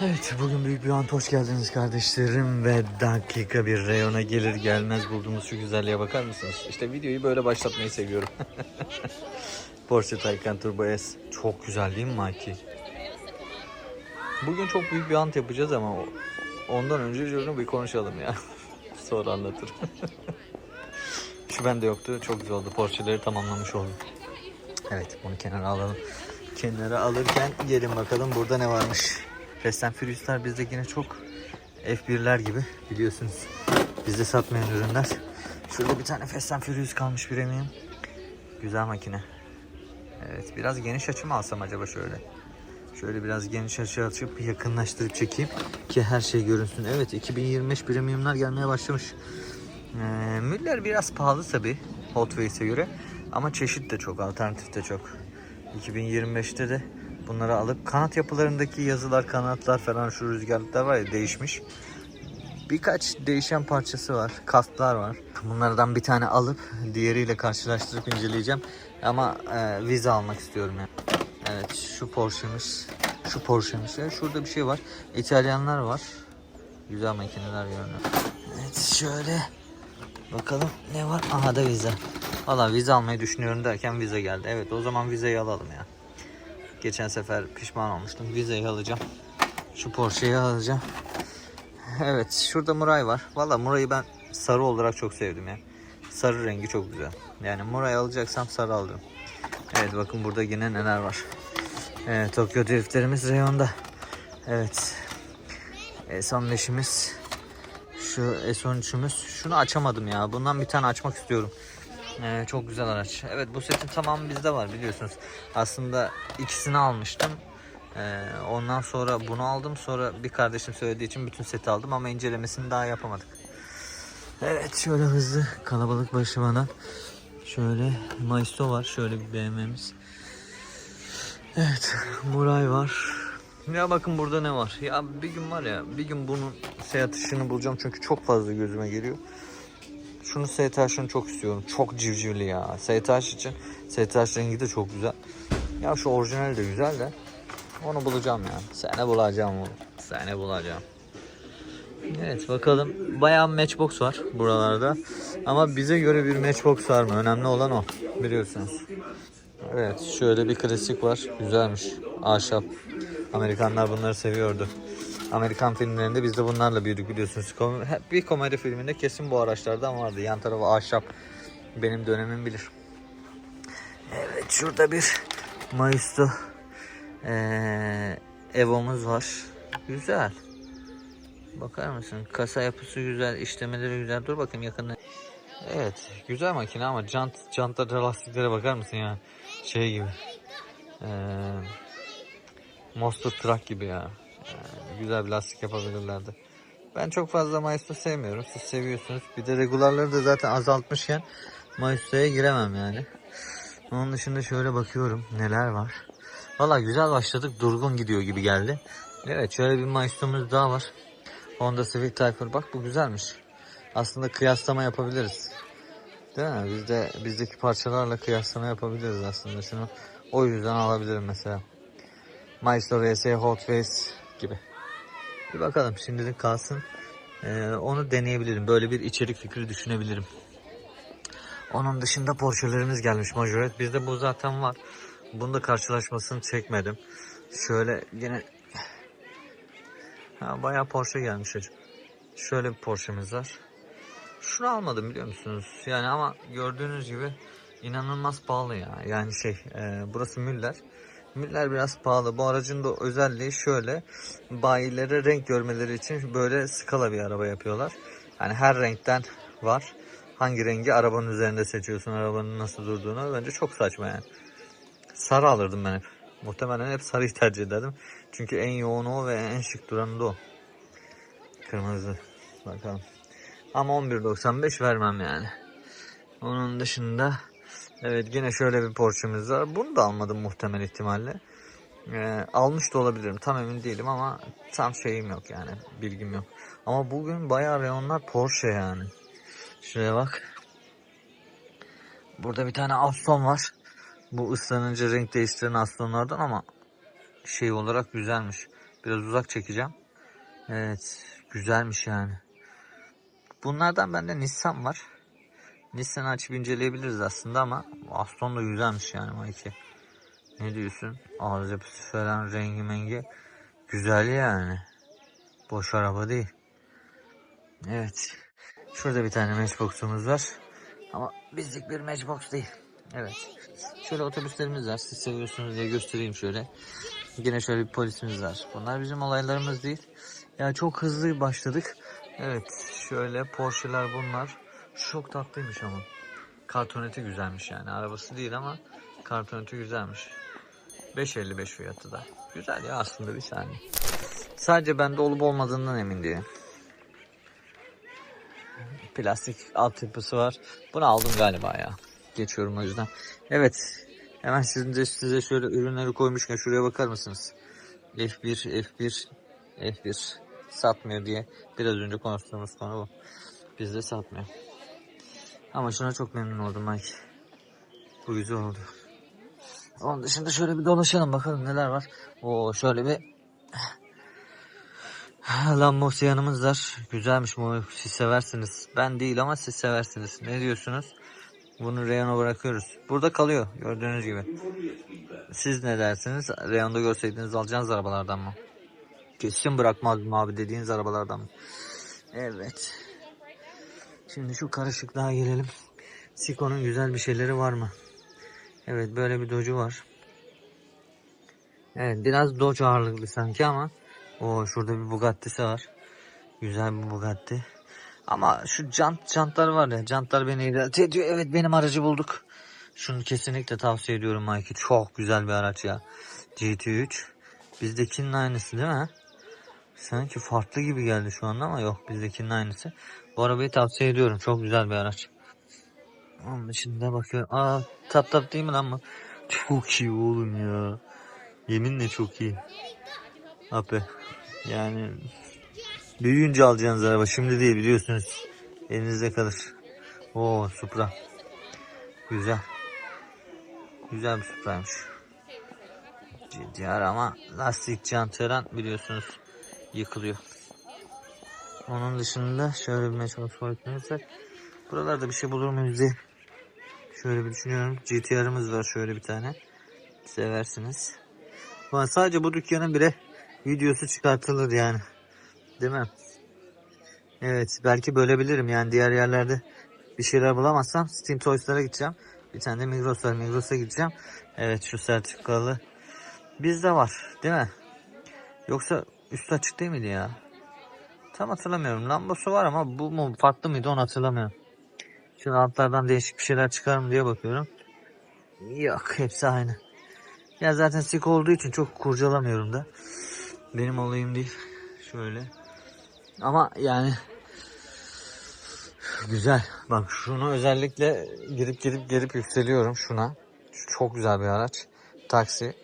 Evet bugün büyük bir an hoş geldiniz kardeşlerim ve dakika bir reyona gelir gelmez bulduğumuz şu güzelliğe bakar mısınız? İşte videoyu böyle başlatmayı seviyorum. Porsche Taycan Turbo S çok güzel değil mi Mikey? Bugün çok büyük bir ant yapacağız ama ondan önce şunu bir konuşalım ya. Sonra anlatırım. şu bende yoktu çok güzel oldu Porsche'leri tamamlamış oldum. Evet bunu kenara alalım. Kenara alırken gelin bakalım burada ne varmış. Fast and Furious'lar bizde yine çok F1'ler gibi biliyorsunuz. Bizde satmayan ürünler. Şurada bir tane Fast and Furious kalmış bir eminim. Güzel makine. Evet biraz geniş açı mı alsam acaba şöyle. Şöyle biraz geniş açı açıp yakınlaştırıp çekeyim ki her şey görünsün. Evet 2025 premiumlar gelmeye başlamış. Ee, Müller biraz pahalı tabi Hot Wheels'e göre ama çeşit de çok, alternatif de çok. 2025'te de bunları alıp kanat yapılarındaki yazılar, kanatlar falan şu rüzgarlıklar var ya değişmiş. Birkaç değişen parçası var, kasklar var. Bunlardan bir tane alıp diğeriyle karşılaştırıp inceleyeceğim. Ama e, vize almak istiyorum yani. Evet şu Porsche'miz, şu Porsche'miz. Ya Şurada bir şey var. İtalyanlar var. Güzel makineler görünüyor. Evet şöyle Bakalım ne var? Aha da vize. Valla vize almayı düşünüyorum derken vize geldi. Evet o zaman vizeyi alalım ya. Geçen sefer pişman olmuştum. Vizeyi alacağım. Şu Porsche'yi alacağım. Evet şurada Muray var. Valla Muray'ı ben sarı olarak çok sevdim ya. Sarı rengi çok güzel. Yani Muray alacaksam sarı alırım. Evet bakın burada yine neler var. Evet Tokyo Drift'lerimiz reyonda. Evet. S15'imiz şu S13'ümüz. Şunu açamadım ya. Bundan bir tane açmak istiyorum. Ee, çok güzel araç. Evet bu setin tamamı bizde var biliyorsunuz. Aslında ikisini almıştım. Ee, ondan sonra bunu aldım. Sonra bir kardeşim söylediği için bütün seti aldım ama incelemesini daha yapamadık. Evet şöyle hızlı kalabalık başı bana. Şöyle Maisto var. Şöyle bir BMW'miz. Evet Muray var. Ya bakın burada ne var. Ya bir gün var ya bir gün bunun seyahat ışığını bulacağım çünkü çok fazla gözüme geliyor. Şunu STH'ını çok istiyorum. Çok civcivli ya. STH için STH rengi de çok güzel. Ya şu orijinal de güzel de onu bulacağım ya. Sene bulacağım onu. Sene bulacağım. Evet bakalım. Bayağı matchbox var buralarda. Ama bize göre bir matchbox var mı? Önemli olan o. Biliyorsunuz. Evet şöyle bir klasik var. Güzelmiş. Ahşap. Amerikanlar bunları seviyordu. Amerikan filmlerinde biz de bunlarla büyüdük biliyorsunuz. Bir komedi filminde kesin bu araçlardan vardı. Yan tarafı ahşap. Benim dönemim bilir. Evet şurada bir Maisto ee, Evo'muz var. Güzel. Bakar mısın? Kasa yapısı güzel, işlemeleri güzel. Dur bakayım yakında. Evet, güzel makine ama jant, jantlara, lastiklere bakar mısın ya? Şey gibi. Ee, Monster Truck gibi ya. Yani güzel bir lastik yapabilirlerdi. Ben çok fazla Maestro sevmiyorum. Siz seviyorsunuz. Bir de regularları da zaten azaltmışken Maestro'ya giremem yani. Onun dışında şöyle bakıyorum neler var. Valla güzel başladık. Durgun gidiyor gibi geldi. Evet şöyle bir Maestro'muz daha var. Honda Civic Type. Bak bu güzelmiş. Aslında kıyaslama yapabiliriz. Değil mi? Biz de bizdeki parçalarla kıyaslama yapabiliriz aslında. Şunu o yüzden alabilirim mesela. Maestro vs Hot Wheels gibi. Bir bakalım şimdilik kalsın. Ee, onu deneyebilirim. Böyle bir içerik fikri düşünebilirim. Onun dışında Porsche'lerimiz gelmiş Majoret. Bizde bu zaten var. Bunda karşılaşmasını çekmedim. Şöyle yine ha, bayağı Porsche gelmiş hacım. Şöyle bir Porsche'miz var. Şunu almadım biliyor musunuz? Yani ama gördüğünüz gibi inanılmaz pahalı ya. Yani şey e, burası Müller. Müller biraz pahalı. Bu aracın da özelliği şöyle. Bayilere renk görmeleri için böyle skala bir araba yapıyorlar. Yani her renkten var. Hangi rengi arabanın üzerinde seçiyorsun. Arabanın nasıl durduğunu. Bence çok saçma yani. Sarı alırdım ben hep. Muhtemelen hep sarıyı tercih ederdim. Çünkü en yoğun o ve en şık duranı da o. Kırmızı. Bakalım. Ama 11.95 vermem yani. Onun dışında evet yine şöyle bir Porsche'miz var. Bunu da almadım muhtemel ihtimalle. Ee, almış da olabilirim. Tam emin değilim ama tam şeyim yok yani. Bilgim yok. Ama bugün bayağı reyonlar Porsche yani. Şuraya bak. Burada bir tane Aston var. Bu ıslanınca renk değiştiren Aston'lardan ama şey olarak güzelmiş. Biraz uzak çekeceğim. Evet. Güzelmiş yani. Bunlardan bende Nissan var. Nissan'ı açıp inceleyebiliriz aslında ama Aston da güzelmiş yani Mike. Ne diyorsun? Ağız yapısı falan rengi mengi. Güzel yani. Boş araba değil. Evet. Şurada bir tane matchbox'umuz var. Ama bizlik bir matchbox değil. Evet. Şöyle otobüslerimiz var. Siz seviyorsunuz diye göstereyim şöyle. Yine şöyle bir polisimiz var. Bunlar bizim olaylarımız değil. Ya çok hızlı başladık. Evet. Şöyle Porsche'lar bunlar. Çok tatlıymış ama. Kartoneti güzelmiş yani. Arabası değil ama kartoneti güzelmiş. 5.55 fiyatı da. Güzel ya aslında bir saniye. Sadece bende olup olmadığından emin değilim. Plastik altyapısı var. Bunu aldım galiba ya. Geçiyorum o yüzden. Evet. Hemen sizin de size şöyle ürünleri koymuşken şuraya bakar mısınız? F1, F1, F1 satmıyor diye biraz önce konuştuğumuz konu bu. Bizde satmıyor. Ama şuna çok memnun oldum Mike. Bu güzel oldu. Onun dışında şöyle bir dolaşalım bakalım neler var. Oo şöyle bir Lambos yanımız var. Güzelmiş bu. Siz seversiniz. Ben değil ama siz seversiniz. Ne diyorsunuz? Bunu reyona bırakıyoruz. Burada kalıyor gördüğünüz gibi. Siz ne dersiniz? Reyonda görseydiniz alacağınız arabalardan mı? Kesin bırakmazdım abi dediğiniz arabalardan mı? Evet. Şimdi şu karışıklığa gelelim. Siko'nun güzel bir şeyleri var mı? Evet böyle bir docu var. Evet biraz Dodge ağırlıklı sanki ama o şurada bir Bugatti'si var. Güzel bir Bugatti. Ama şu jant jantlar var ya jantlar beni idare ediyor. Evet benim aracı bulduk. Şunu kesinlikle tavsiye ediyorum Mike. Çok güzel bir araç ya. GT3. Bizdekinin aynısı değil mi? Sanki farklı gibi geldi şu anda ama yok bizdekinin aynısı. Bu arabayı tavsiye ediyorum. Çok güzel bir araç. Onun dışında bakıyorum. Aa tap tap değil mi lan bu? Çok iyi oğlum ya. Yeminle çok iyi. Abi yani büyüyünce alacağınız araba şimdi değil biliyorsunuz. Elinizde kalır. Oo Supra. Güzel. Güzel bir Supra'ymış. GTR ama lastik jantların biliyorsunuz yıkılıyor. Onun dışında şöyle bir meşhur soyutlarımız var. Buralarda bir şey bulur muyuz diye. Şöyle bir düşünüyorum. GTR'ımız var şöyle bir tane. Seversiniz. Ama sadece bu dükkanın bile videosu çıkartılır yani. Değil mi? Evet belki bölebilirim yani diğer yerlerde bir şeyler bulamazsam Steam Toys'lara gideceğim. Bir tane de Migros var. Migros'a gideceğim. Evet şu sertifikalı. Bizde var değil mi? Yoksa üstü açık değil miydi ya? Tam hatırlamıyorum. Lambosu var ama bu mu farklı mıydı onu hatırlamıyorum. Şu altlardan değişik bir şeyler çıkar mı diye bakıyorum. Yok hepsi aynı. Ya zaten sik olduğu için çok kurcalamıyorum da. Benim olayım değil. Şöyle. Ama yani güzel. Bak şunu özellikle girip girip gelip yükseliyorum şuna. Şu çok güzel bir araç. Taksi.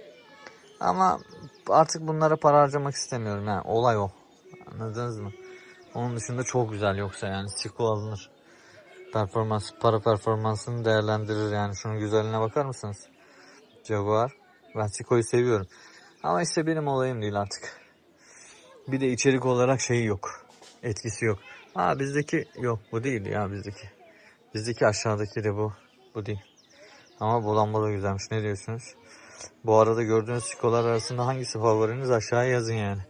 Ama artık bunlara para harcamak istemiyorum yani. Olay o. Anladınız mı? Onun dışında çok güzel yoksa yani Siko alınır. Performans, para performansını değerlendirir yani. Şunun güzelliğine bakar mısınız? Jaguar. Ben Siko'yu seviyorum. Ama işte benim olayım değil artık. Bir de içerik olarak şeyi yok. Etkisi yok. Ha bizdeki yok bu değil ya bizdeki. Bizdeki aşağıdaki de bu. Bu değil. Ama bu lamba da güzelmiş. Ne diyorsunuz? Bu arada gördüğünüz Siko'lar arasında hangisi favoriniz aşağıya yazın yani.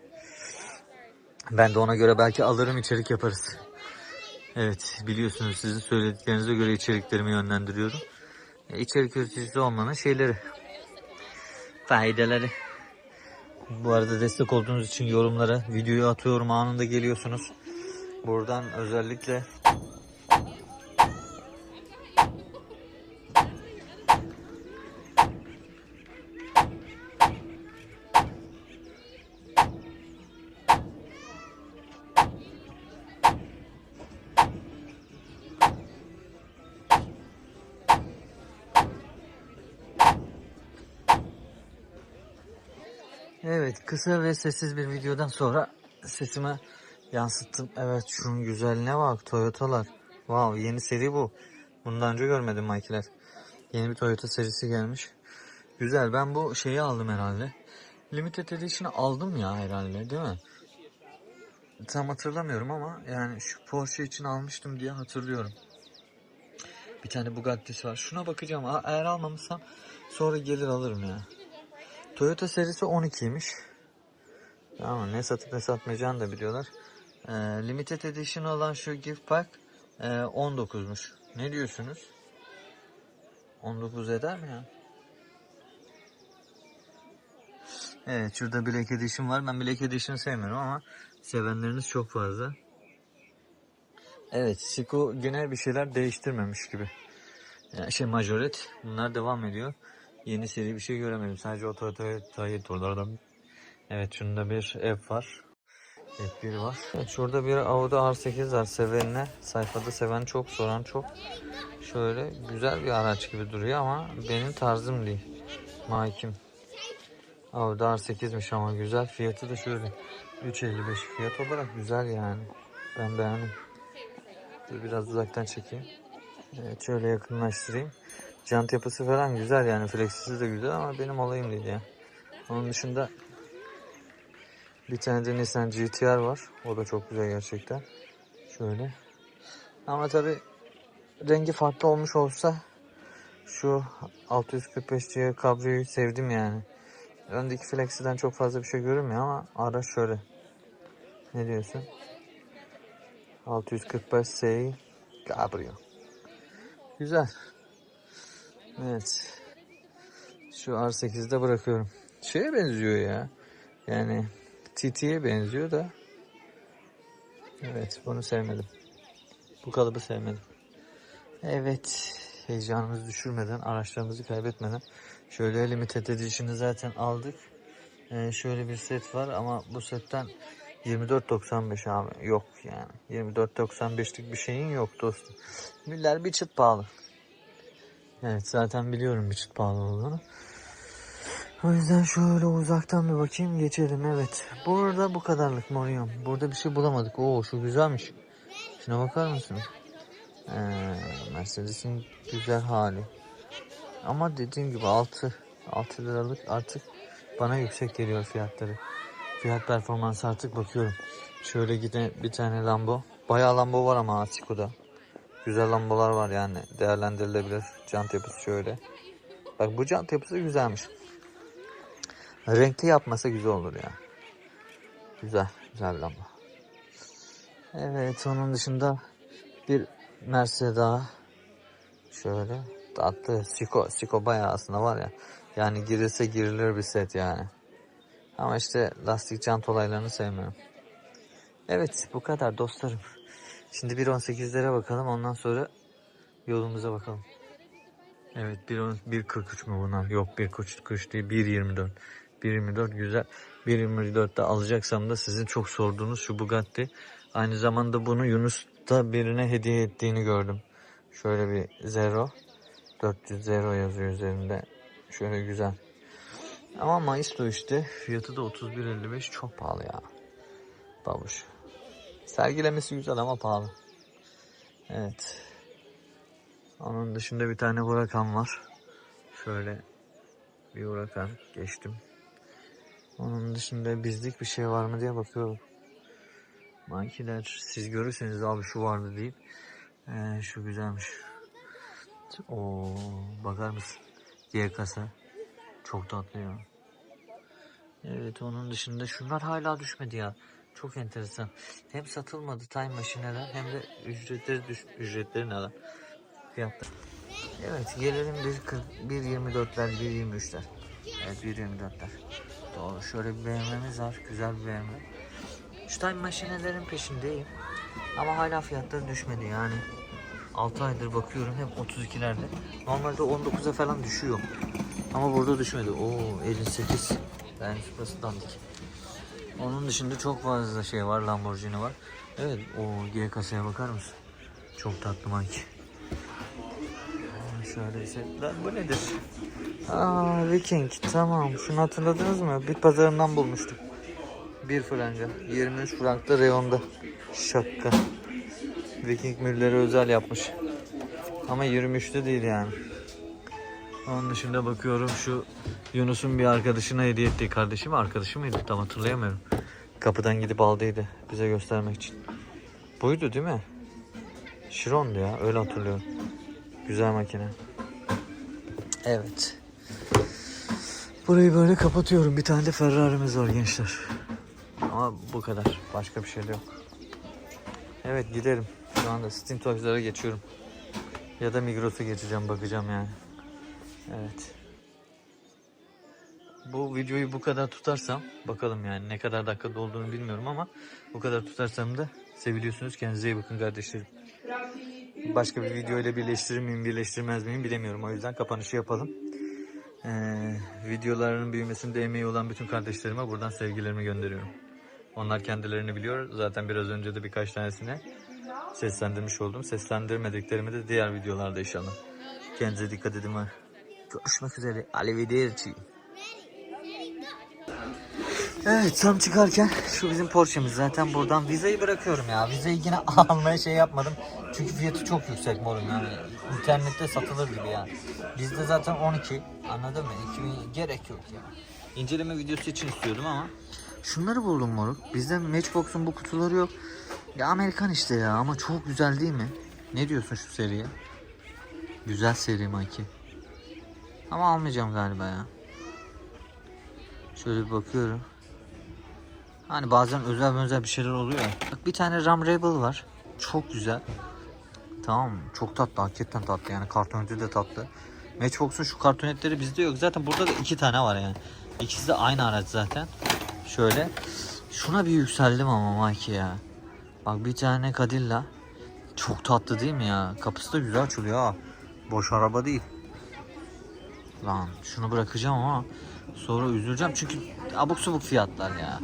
Ben de ona göre belki alırım içerik yaparız. Evet biliyorsunuz sizin söylediklerinize göre içeriklerimi yönlendiriyorum. E, İçerik üreticisi olmanın şeyleri. Faydaları. Bu arada destek olduğunuz için yorumlara videoyu atıyorum anında geliyorsunuz. Buradan özellikle kısa ve sessiz bir videodan sonra sesime yansıttım. Evet şunun güzelliğine bak Toyota'lar. Wow yeni seri bu. Bundan önce görmedim Mike'ler. Yeni bir Toyota serisi gelmiş. Güzel ben bu şeyi aldım herhalde. Limited Edition'ı aldım ya herhalde değil mi? Tam hatırlamıyorum ama yani şu Porsche için almıştım diye hatırlıyorum. Bir tane Bugatti'si var. Şuna bakacağım. Eğer almamışsam sonra gelir alırım ya. Toyota serisi 12'ymiş. Ama ne satıp ne satmayacağını da biliyorlar. Ee, limited Edition olan şu gift pack e, 19'muş. Ne diyorsunuz? 19 eder mi ya? Evet şurada Black Edition var. Ben Black Edition sevmiyorum ama sevenleriniz çok fazla. Evet Siko genel bir şeyler değiştirmemiş gibi. Yani şey majoret bunlar devam ediyor. Yeni seri bir şey göremedim. Sadece o Toyota'yı oralardan. Evet şunda bir F var. F1 var. Evet, şurada bir Audi R8 var sevenine. Sayfada seven çok soran çok. Şöyle güzel bir araç gibi duruyor ama benim tarzım değil. Makim. Audi R8'miş ama güzel. Fiyatı da şöyle. 3.55 fiyat olarak güzel yani. Ben beğendim. Dur biraz uzaktan çekeyim. Evet şöyle yakınlaştırayım. Jant yapısı falan güzel yani. Flexisi de güzel ama benim olayım değil ya. Onun dışında bir tane de Nissan GTR var. O da çok güzel gerçekten. Şöyle. Ama tabi rengi farklı olmuş olsa şu 645C kabriyoyu sevdim yani. Öndeki Flexi'den çok fazla bir şey görünmüyor ama araç şöyle. Ne diyorsun? 645C Cabrio. Güzel. Evet. Şu R8'de bırakıyorum. Şeye benziyor ya. Yani TT'ye benziyor da. Evet bunu sevmedim. Bu kalıbı sevmedim. Evet. Heyecanımızı düşürmeden, araçlarımızı kaybetmeden. Şöyle limited edition'ı zaten aldık. Ee, şöyle bir set var ama bu setten 24.95 abi yok yani. 24.95'lik bir şeyin yok dostum. Müller bir çıt pahalı. Evet zaten biliyorum bir çıt pahalı olduğunu. O yüzden şöyle uzaktan bir bakayım geçelim evet. Burada bu kadarlık Morion. Burada bir şey bulamadık. Oo şu güzelmiş. Şuna bakar mısınız? Ee, Mercedes'in güzel hali. Ama dediğim gibi 6 6 liralık artık bana yüksek geliyor fiyatları. Fiyat performans artık bakıyorum. Şöyle giden bir tane Lambo. Bayağı Lambo var ama Atiko'da. Güzel lambolar var yani değerlendirilebilir. Jant yapısı şöyle. Bak bu jant yapısı güzelmiş. Renkli yapmasa güzel olur ya. Güzel, güzel bir lamba. Evet, onun dışında bir Mercedes daha. Şöyle tatlı. Siko, Siko bayağı aslında var ya. Yani girilse girilir bir set yani. Ama işte lastik jant olaylarını sevmiyorum. Evet, bu kadar dostlarım. Şimdi 1.18'lere bakalım ondan sonra yolumuza bakalım. Evet 1.43 mü bunlar? Yok 1.43 değil 1.24. 1.24 güzel. 1.24'te alacaksam da sizin çok sorduğunuz şu Bugatti. Aynı zamanda bunu Yunus da birine hediye ettiğini gördüm. Şöyle bir Zero. 400 Zero yazıyor üzerinde. Şöyle güzel. Ama Maisto işte fiyatı da 31.55 çok pahalı ya. Babuş. Sergilemesi güzel ama pahalı. Evet. Onun dışında bir tane Huracan var. Şöyle bir Huracan geçtim. Onun dışında bizlik bir şey var mı diye bakıyorum. Mankiler siz görürseniz abi şu vardı deyip ee, şu güzelmiş. Oo bakar mısın? Diğer kasa. Çok tatlı ya. Evet onun dışında şunlar hala düşmedi ya. Çok enteresan. Hem satılmadı time machineler hem de ücretleri düş ücretleri ne lan? Fiyatlar. Evet gelelim 1.24'ler 1.23'ler. Evet 1.24'ler. Doğru şöyle bir BMW'miz var. Güzel bir BMW. Şu time maşinelerin peşindeyim. Ama hala fiyatları düşmedi yani. 6 aydır bakıyorum hep 32'lerde. Normalde 19'a falan düşüyor. Ama burada düşmedi. Oo 58. Ben şurası dandik. Onun dışında çok fazla şey var. Lamborghini var. Evet o G kasaya bakar mısın? Çok tatlı manki. Şöyle setler. Bu nedir? Aa Viking. Tamam. Şunu hatırladınız mı? Bir pazarından bulmuştum. Bir franga. 23 frankta reyonda. Şaka. Viking mülleri özel yapmış. Ama 23'te değil yani. Onun dışında bakıyorum şu Yunus'un bir arkadaşına hediye ettiği kardeşi mi arkadaşı mıydı tam hatırlayamıyorum. Kapıdan gidip aldıydı bize göstermek için. Buydu değil mi? Chiron'du ya öyle hatırlıyorum. Güzel makine. Evet. Burayı böyle kapatıyorum. Bir tane de Ferrari'miz var gençler. Ama bu kadar. Başka bir şey de yok. Evet gidelim. Şu anda Steam Toys'lara geçiyorum. Ya da Migros'a geçeceğim bakacağım yani. Evet. Bu videoyu bu kadar tutarsam bakalım yani ne kadar dakikada olduğunu bilmiyorum ama bu kadar tutarsam da seviliyorsunuz. Kendinize iyi bakın kardeşlerim. Başka bir video ile birleştirir miyim birleştirmez miyim bilemiyorum. O yüzden kapanışı yapalım. Ee, videoların büyümesinde emeği olan bütün kardeşlerime buradan sevgilerimi gönderiyorum. Onlar kendilerini biliyor. Zaten biraz önce de birkaç tanesine seslendirmiş oldum. Seslendirmediklerimi de diğer videolarda inşallah. Kendinize dikkat edin ve görüşmek üzere. Arrivederci. Evet tam çıkarken şu bizim Porsche'miz zaten buradan vizeyi bırakıyorum ya. Vizeyi yine almaya şey yapmadım. Çünkü fiyatı çok yüksek morum yani. İnternette satılır gibi yani. Bizde zaten 12 anladın mı? 2000 gerek yok ya. İnceleme videosu için istiyordum ama şunları buldum moruk. Bizde Matchbox'un bu kutuları yok. Ya Amerikan işte ya ama çok güzel değil mi? Ne diyorsun şu seriye? Güzel seri Maki. Ama almayacağım galiba ya. Şöyle bir bakıyorum. Hani bazen özel özel bir şeyler oluyor. Bak bir tane Ram Rebel var. Çok güzel. Tamam? Çok tatlı. Hakikaten tatlı yani. Kartoneti de tatlı. Matchbox'un şu kartonetleri bizde yok. Zaten burada da iki tane var yani. İkisi de aynı araç zaten. Şöyle. Şuna bir yükseldim ama Mike ya. Bak bir tane Cadilla. Çok tatlı değil mi ya? Kapısı da güzel açılıyor ha. Boş araba değil. Lan şunu bırakacağım ama sonra üzüleceğim çünkü abuk subuk fiyatlar ya.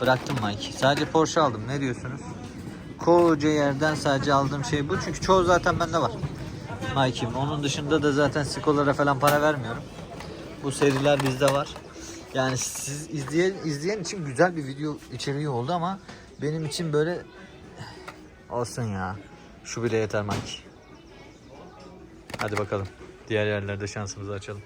Bıraktım Mike. Sadece Porsche aldım. Ne diyorsunuz? Koca yerden sadece aldığım şey bu. Çünkü çoğu zaten bende var. Mike'im. Onun dışında da zaten Sikolara falan para vermiyorum. Bu seriler bizde var. Yani siz izleyen, izleyen için güzel bir video içeriği oldu ama benim için böyle olsun ya. Şu bile yeter Mike. Hadi bakalım. Diğer yerlerde şansımızı açalım.